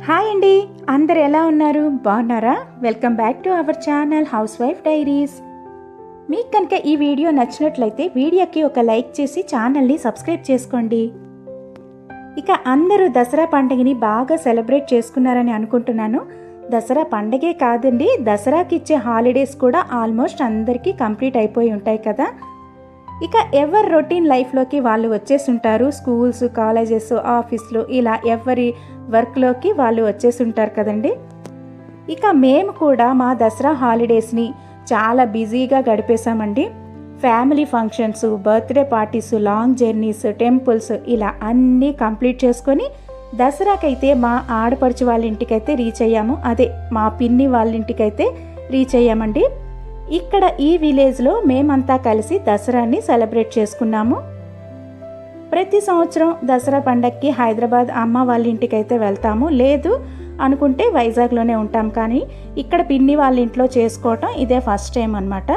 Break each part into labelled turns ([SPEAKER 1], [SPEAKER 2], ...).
[SPEAKER 1] Hi అండి. అందరు ఎలా ఉన్నారు? బాగున్నారా? Welcome back to our channel housewife diaries మీకు కనుక ఈ వీడియో నచ్చినట్లయితే వీడియోకి ఒక లైక్ చేసి ఛానల్ని సబ్స్క్రైబ్ చేసుకోండి. ఇక అందరూ దసరా పండుగని బాగా సెలబ్రేట్ చేసుకున్నారని అనుకుంటున్నాను. దసరా పండగే కాదండి దసరాకి ఇచ్చే హాలిడేస్ కూడా ఆల్మోస్ట్ అందరికీ కంప్లీట్ అయిపోయి ఉంటాయి కదా. ఇక ఎవరి రొటీన్ లైఫ్లోకి వాళ్ళు వచ్చేసి ఉంటారు స్కూల్స్ కాలేజెస్ ఆఫీస్లు ఇలా ఎవరి వర్క్లోకి వాళ్ళు వచ్చేసి ఉంటారు కదండి? ఇక మేము కూడా మా దసరా హాలిడేస్ని చాలా బిజీగా గడిపేశామండి. Family functions birthday parties long journeys temples ఇలా అన్నీ కంప్లీట్ చేసుకొని దసరాకైతే మా ఆడపడుచు వాళ్ళ ఇంటికైతే రీచ్ అయ్యాము. అదే మా పిన్ని వాళ్ళ ఇంటికైతే రీచ్ అయ్యామండి. ఇక్కడ ఈ విలేజ్లో మేమంతా కలిసి దసరాని సెలబ్రేట్ చేసుకున్నాము. ప్రతి సంవత్సరం దసరా పండక్కి హైదరాబాద్ అమ్మ వాళ్ళ ఇంటికైతే వెళ్తాము. లేదు అనుకుంటే వైజాగ్లోనే ఉంటాం కానీ ఇక్కడ పిన్ని వాళ్ళ ఇంట్లో చేసుకోవటం ఇదే ఫస్ట్ టైం అనమాట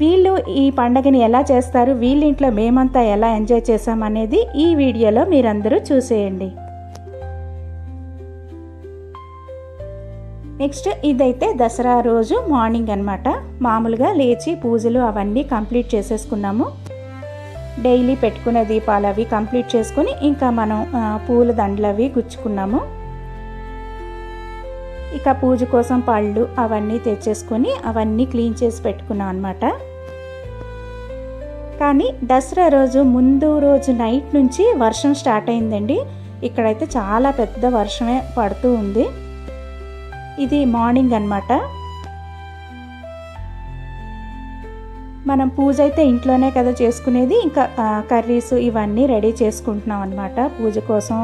[SPEAKER 1] వీళ్ళు ఈ పండగని ఎలా చేస్తారు? వీళ్ళ ఇంట్లో మేమంతా ఎలా ఎంజాయ్ చేసామనేది ఈ వీడియోలో మీరందరూ చూసేయండి. నెక్స్ట్ ఇదైతే దసరా రోజు మార్నింగ్ అనమాట మామూలుగా లేచి పూజలు అవన్నీ కంప్లీట్ చేసేసుకున్నాము. డైలీ పెట్టుకునే దీపాలు అవి కంప్లీట్ చేసుకుని ఇంకా మనం పూల దండలు అవి గుచ్చుకున్నాము. ఇక పూజ కోసం పళ్ళు అవన్నీ తెచ్చేసుకొని అవన్నీ క్లీన్ చేసి పెట్టుకున్నాం అనమాట కానీ దసరా రోజు ముందు రోజు నైట్ నుంచి వర్షం స్టార్ట్ అయిందండి. ఇక్కడైతే చాలా పెద్ద వర్షమే పడుతూ ఉంది. ఇది మార్నింగ్ అన్నమాట. మనం పూజ అయితే ఇంట్లోనే కదా చేసుకునేది ఇంకా కర్రీస్ ఇవన్నీ రెడీ చేసుకుంటున్నాం అనమాట పూజ కోసం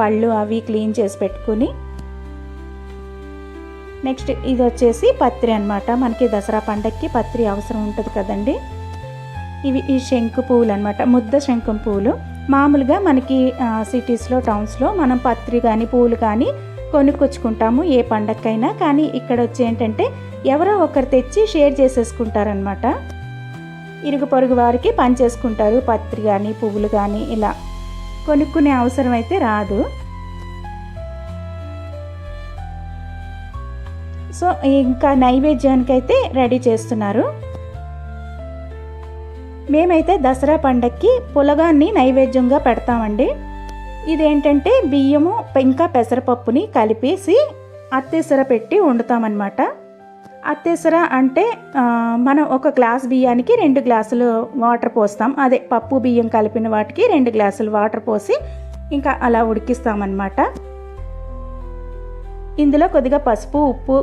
[SPEAKER 1] పళ్ళు అవి క్లీన్ చేసి పెట్టుకుని. నెక్స్ట్ ఇది వచ్చేసి పత్రి అనమాట మనకి దసరా పండక్కి పత్రి అవసరం ఉంటుంది కదండి. ఇవి ఈ శంకు పువ్వులు అనమాట ముద్ద శంఖం పువ్వులు. మామూలుగా మనకి సిటీస్లో టౌన్స్లో మనం పత్రి కానీ పువ్వులు కానీ కొనుక్కొచ్చుకుంటాము ఏ పండక్కైనా. కానీ ఇక్కడ వచ్చి ఏంటంటే ఎవరో ఒకరు తెచ్చి షేర్ చేసేసుకుంటారనమాట ఇరుగు పొరుగు వారికి పనిచేసుకుంటారు పత్రి కానీ పువ్వులు కానీ ఇలా కొనుక్కునే అవసరం అయితే రాదు. సో ఇంకా నైవేద్యానికి అయితే రెడీ చేస్తున్నారు. మేమైతే దసరా పండక్కి పులగాన్ని నైవేద్యంగా పెడతామండి. ఇదేంటంటే బియ్యము ఇంకా పెసరపప్పుని కలిపేసి అత్తేసర పెట్టి వండుతామన్నమాట. అత్తేసర అంటే మనం ఒక గ్లాస్ బియ్యానికి రెండు గ్లాసులు వాటర్ పోస్తాం. అదే పప్పు బియ్యం కలిపిన వాటికి రెండు గ్లాసులు వాటర్ పోసి ఇంకా అలా ఉడికిస్తామన్నమాట. ఇందులో కొద్దిగా పసుపు ఉప్పు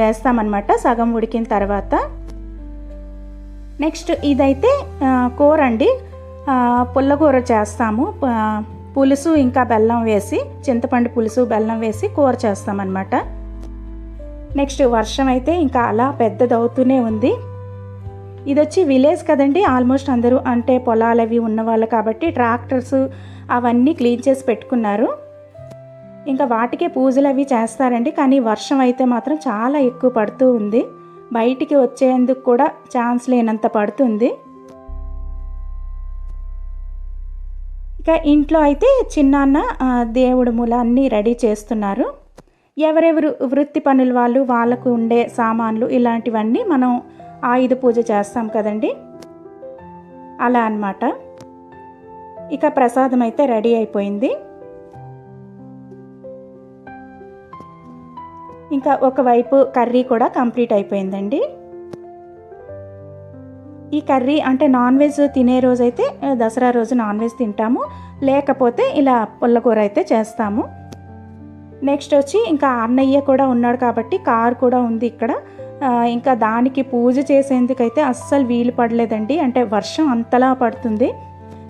[SPEAKER 1] వేస్తామన్నమాట సగం ఉడికిన తర్వాత. నెక్స్ట్ ఇదైతే కూర అండి. పుల్లకూర చేస్తాము. పులుసు ఇంకా బెల్లం వేసి చింతపండు పులుసు బెల్లం వేసి కూర చేస్తామన్నమాట. నెక్స్ట్ వర్షం అయితే ఇంకా అలా పెద్దదవుతూనే ఉంది. ఇది వచ్చి విలేజ్ కదండి ఆల్మోస్ట్ అందరూ అంటే పొలాలు అవి ఉన్నవాళ్ళు కాబట్టి ట్రాక్టర్స్ అవన్నీ క్లీన్ చేసి పెట్టుకున్నారు. ఇంకా వాటికే పూజలు అవి చేస్తారండి కానీ వర్షం అయితే మాత్రం చాలా ఎక్కువ పడుతూ ఉంది. బయటికి వచ్చేందుకు కూడా ఛాన్స్ లేనంత పడుతుంది. ఇంకా ఇంట్లో అయితే చిన్నాన్న దేవుడు మూల అన్నీ రెడీ చేస్తున్నారు. ఎవరెవరు వృత్తి పనుల వాళ్ళు వాళ్ళకు ఉండే సామాన్లు ఇలాంటివన్నీ మనం ఆయుధ పూజ చేస్తాం కదండి. అలా అన్నమాట. ఇక ప్రసాదం అయితే రెడీ అయిపోయింది. ఇంకా ఒకవైపు కర్రీ కూడా కంప్లీట్ అయిపోయిందండి. ఈ కర్రీ అంటే నాన్ వెజ్ తినే రోజైతే దసరా రోజు నాన్ వెజ్ తింటాము. లేకపోతే ఇలా పుల్లకూర అయితే చేస్తాము. నెక్స్ట్ వచ్చి ఇంకా అన్నయ్య కూడా ఉన్నాడు కాబట్టి కార్ కూడా ఉంది ఇక్కడ. ఇంకా దానికి పూజ చేసేందుకైతే అస్సలు వీలు పడలేదండి. అంటే వర్షం అంతలా పడుతుంది.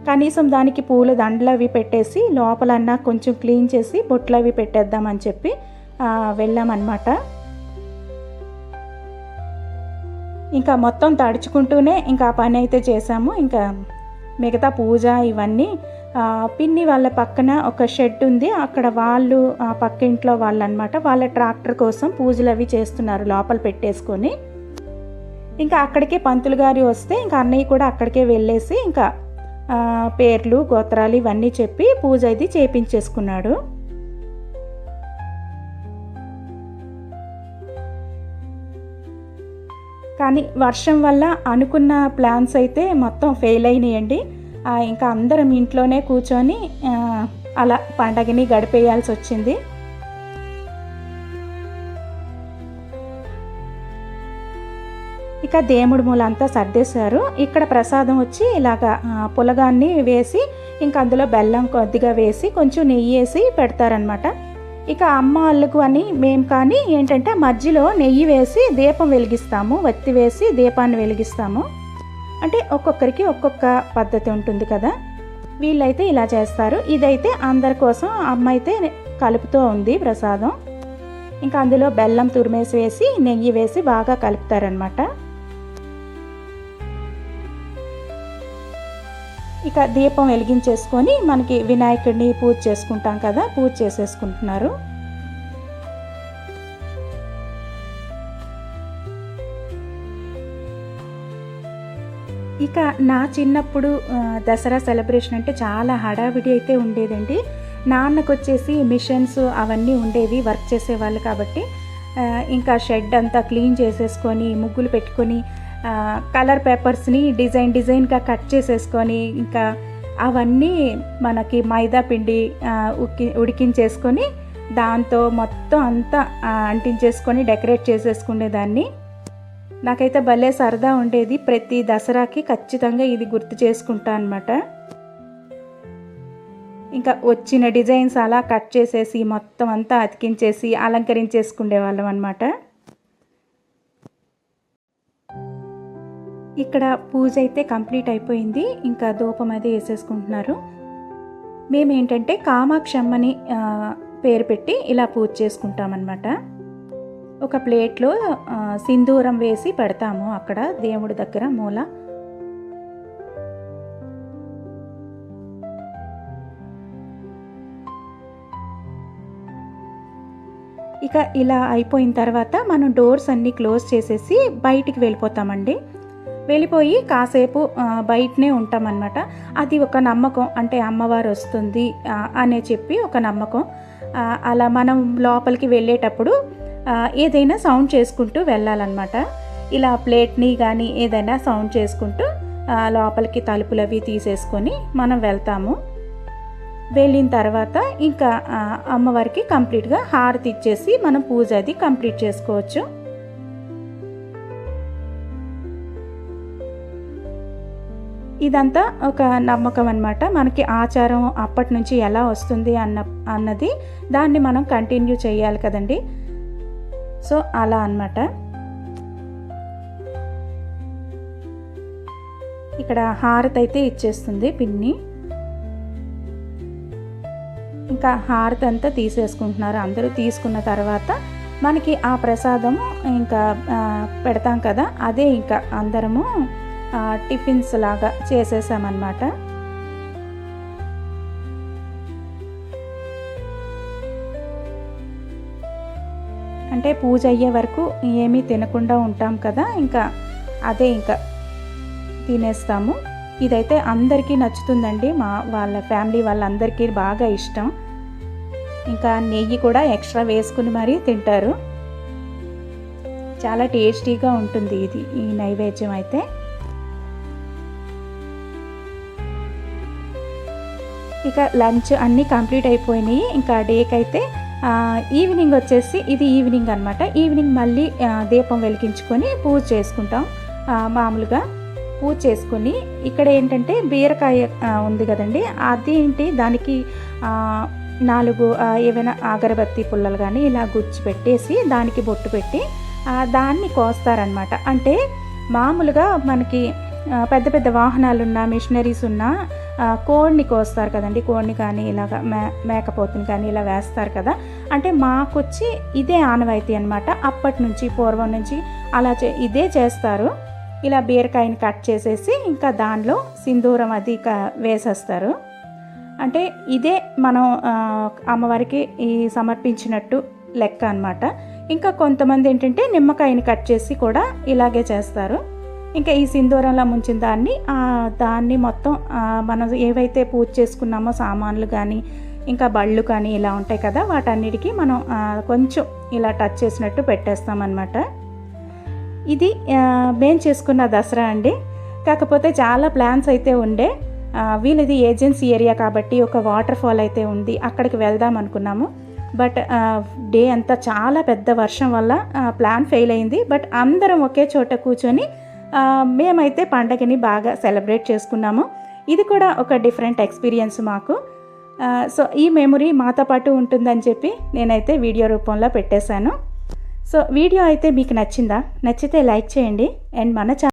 [SPEAKER 1] కనీసం దానికి పూల దండలు అవి పెట్టేసి లోపలన్నా కొంచెం క్లీన్ చేసి బొట్లు అవి పెట్టేద్దామని చెప్పి వెళ్ళామన్నమాట. ఇంకా మొత్తం తడుచుకుంటూనే ఇంకా ఆ పని అయితే చేసాము ఇంకా మిగతా పూజ ఇవన్నీ పిన్ని వాళ్ళ పక్కన ఒక షెడ్ ఉంది. అక్కడ వాళ్ళు ఆ పక్కింట్లో వాళ్ళు అనమాట వాళ్ళ ట్రాక్టర్ కోసం పూజలు అవి చేస్తున్నారు లోపల పెట్టేసుకొని. ఇంకా అక్కడికే పంతులు గారి వస్తే ఇంకా అన్నయ్య కూడా అక్కడికే వెళ్ళేసి ఇంకా పేర్లు గోత్రాలు ఇవన్నీ చెప్పి పూజ అది చేపించేసుకున్నాడు. కానీ వర్షం వల్ల అనుకున్న ప్లాన్స్ అయితే మొత్తం ఫెయిల్ అయినాయండి. ఇంకా అందరం ఇంట్లోనే కూర్చొని అలా పండగని గడిపేయాల్సి వచ్చింది. ఇక దేముడు మూలంతా సర్దేశారు. ఇక్కడ ప్రసాదం వచ్చి ఇలాగా పులగాన్ని వేసి ఇంకా అందులో బెల్లం కొద్దిగా వేసి కొంచెం నెయ్యి వేసి పెడతారనమాట ఇక అమ్మ వాళ్ళకు అని మేము కానీ ఏంటంటే మధ్యలో నెయ్యి వేసి దీపం వెలిగిస్తాము వత్తి వేసి దీపాన్ని వెలిగిస్తాము. అంటే ఒక్కొక్కరికి ఒక్కొక్క పద్ధతి ఉంటుంది కదా. వీళ్ళైతే ఇలా చేస్తారు. ఇదైతే అందరి కోసం అమ్మ అయితే కలుపుతూ ఉంది ప్రసాదం. ఇంకా అందులో బెల్లం తురిమేసి వేసి నెయ్యి వేసి బాగా కలుపుతారనమాట ఇక దీపం వెలిగించేసుకొని మనకి వినాయకుడిని పూజ చేసుకుంటాం కదా పూజ చేసేసుకుంటున్నారు. ఇక నా చిన్నప్పుడు దసరా సెలబ్రేషన్ అంటే చాలా హడావిడి అయితే ఉండేదండి. నాన్నకు వచ్చేసి మిషన్స్ అవన్నీ ఉండేవి వర్క్ చేసేవాళ్ళు కాబట్టి ఇంకా షెడ్ అంతా క్లీన్ చేసేసుకొని ముగ్గులు పెట్టుకొని కలర్ పేపర్స్ని డిజైన్ డిజైన్గా కట్ చేసేసుకొని ఇంకా అవన్నీ మనకి మైదా పిండి ఉక్కి ఉడికించేసుకొని దాంతో మొత్తం అంతా అంటించేసుకొని డెకరేట్ చేసేసుకునేదాన్ని. నాకైతే భలే సరదా ఉండేది. ప్రతి దసరాకి ఖచ్చితంగా ఇది గుర్తు చేసుకుంటా అనమాట ఇంకా వచ్చిన డిజైన్స్ అలా కట్ చేసేసి మొత్తం అంతా అతికించేసి అలంకరించేసుకునే వాళ్ళం అనమాట ఇక్కడ పూజ అయితే కంప్లీట్ అయిపోయింది. ఇంకా ధూపం అది వేసేసుకుంటున్నారు. మేమేంటంటే కామాక్షమ్మని పేరు పెట్టి ఇలా పూజ చేసుకుంటామన్నమాట. ఒక ప్లేట్లో సింధూరం వేసి పెడతాము అక్కడ దేవుడి దగ్గర మూల. ఇక ఇలా అయిపోయిన తర్వాత మనం డోర్స్ అన్నీ క్లోజ్ చేసేసి బయటికి వెళ్ళిపోతామండి. వెళ్ళిపోయి కాసేపు బయటనే ఉంటామన్నమాట. అది ఒక నమ్మకం. అంటే అమ్మవారు వస్తుంది అనే చెప్పి ఒక నమ్మకం. అలా మనం లోపలికి వెళ్ళేటప్పుడు ఏదైనా సౌండ్ చేసుకుంటూ వెళ్ళాలన్నమాట. ఇలా ప్లేట్ని కానీ ఏదైనా సౌండ్ చేసుకుంటూ లోపలికి తలుపులు అవి తీసేసుకొని మనం వెళ్తాము. వెళ్ళిన తర్వాత ఇంకా అమ్మవారికి కంప్లీట్గా హారతి ఇచ్చేసి మనం పూజ అది కంప్లీట్ చేసుకోవచ్చు. ఇదంతా ఒక నమ్మకం అన్నమాట. మనకి ఆచారం అప్పటి నుంచి ఎలా వస్తుంది అన్న అన్నది దాన్ని మనం కంటిన్యూ చేయాలి కదండి. సో అలా అన్నమాట. ఇక్కడ హారతి అయితే ఇచ్చేస్తుంది పిన్ని. ఇంకా హారతి అంతా తీసేసుకుంటున్నారు. అందరూ తీసుకున్న తర్వాత మనకి ఆ ప్రసాదము ఇంకా పెడతాం కదా అదే ఇంకా అందరము టిఫిన్స్ లాగా చేసేసామన్నమాట. అంటే పూజ అయ్యే వరకు ఏమీ తినకుండా ఉంటాం కదా ఇంకా అదే ఇంకా తినేస్తాము. ఇదైతే అందరికీ నచ్చుతుందండి మా వాళ్ళ ఫ్యామిలీ వాళ్ళందరికీ బాగా ఇష్టం. ఇంకా నెయ్యి కూడా ఎక్స్ట్రా వేసుకుని మరీ తింటారు. చాలా టేస్టీగా ఉంటుంది ఇది ఈ నైవేద్యం అయితే. ఇక లంచ్ అన్నీ కంప్లీట్ అయిపోయినాయి. ఇంకా డేకి అయితే ఈవినింగ్ వచ్చేసి ఇది ఈవినింగ్ అనమాట ఈవినింగ్ మళ్ళీ దీపం వెలిగించుకొని పూజ చేసుకుంటాం. మామూలుగా పూజ చేసుకొని ఇక్కడ ఏంటంటే బీరకాయ ఉంది కదండి. అదేంటి? దానికి నాలుగు ఏవైనా అగరబత్తి పుల్లలు కానీ ఇలా గుచ్చి పెట్టేసి దానికి బొట్టు పెట్టి దాన్ని కోస్తారనమాట అంటే మామూలుగా మనకి పెద్ద పెద్ద వాహనాలు ఉన్న మిషనరీస్ ఉన్న కోడిని కోస్తారు కదండి. కోడిని కానీ ఇలాగ మే మేకపోతుని కానీ ఇలా వేస్తారు కదా. అంటే మాకొచ్చి ఇదే ఆనవాయితీ అనమాట అప్పటి నుంచి పూర్వం నుంచి అలా చే ఇదే చేస్తారు. ఇలా బీరకాయని కట్ చేసేసి ఇంకా దానిలో సింధూరం అది క- వేసేస్తారు. అంటే ఇదే మనం అమ్మవారికి ఈ సమర్పించినట్టు లెక్క అన్నమాట. ఇంకా కొంతమంది ఏంటంటే నిమ్మకాయని కట్ చేసి కూడా ఇలాగే చేస్తారు. ఇంకా ఈ సింధూరంలో ముంచిన దాన్ని దాన్ని మొత్తం మనం ఏవైతే పూజ చేసుకున్నామో సామాన్లు కానీ ఇంకా బళ్ళు కానీ ఇలా ఉంటాయి కదా వాటన్నిటికీ మనం కొంచెం ఇలా టచ్ చేసినట్టు పెట్టేస్తామన్నమాట. ఇది మేము చేసుకున్న దసరా అండి. కాకపోతే చాలా ప్లాన్స్ అయితే ఉండే. వీళ్ళది ఏజెన్సీ ఏరియా కాబట్టి ఒక వాటర్ ఫాల్ అయితే ఉంది. అక్కడికి వెళ్దాం అనుకున్నాము. బట్ డే అంతా చాలా పెద్ద వర్షం వల్ల ప్లాన్ ఫెయిల్ అయింది. బట్ అందరం ఒకే చోట కూర్చొని మేమైతే పండగని బాగా సెలబ్రేట్ చేసుకున్నాము. ఇది కూడా ఒక డిఫరెంట్ ఎక్స్పీరియన్స్ మాకు. సో ఈ మెమొరీ మాతో పాటు ఉంటుందని చెప్పి నేనైతే వీడియో రూపంలో పెట్టేశాను. సో వీడియో అయితే మీకు నచ్చిందా? నచ్చితే లైక్ చేయండి. అండ్ మన ఛానల్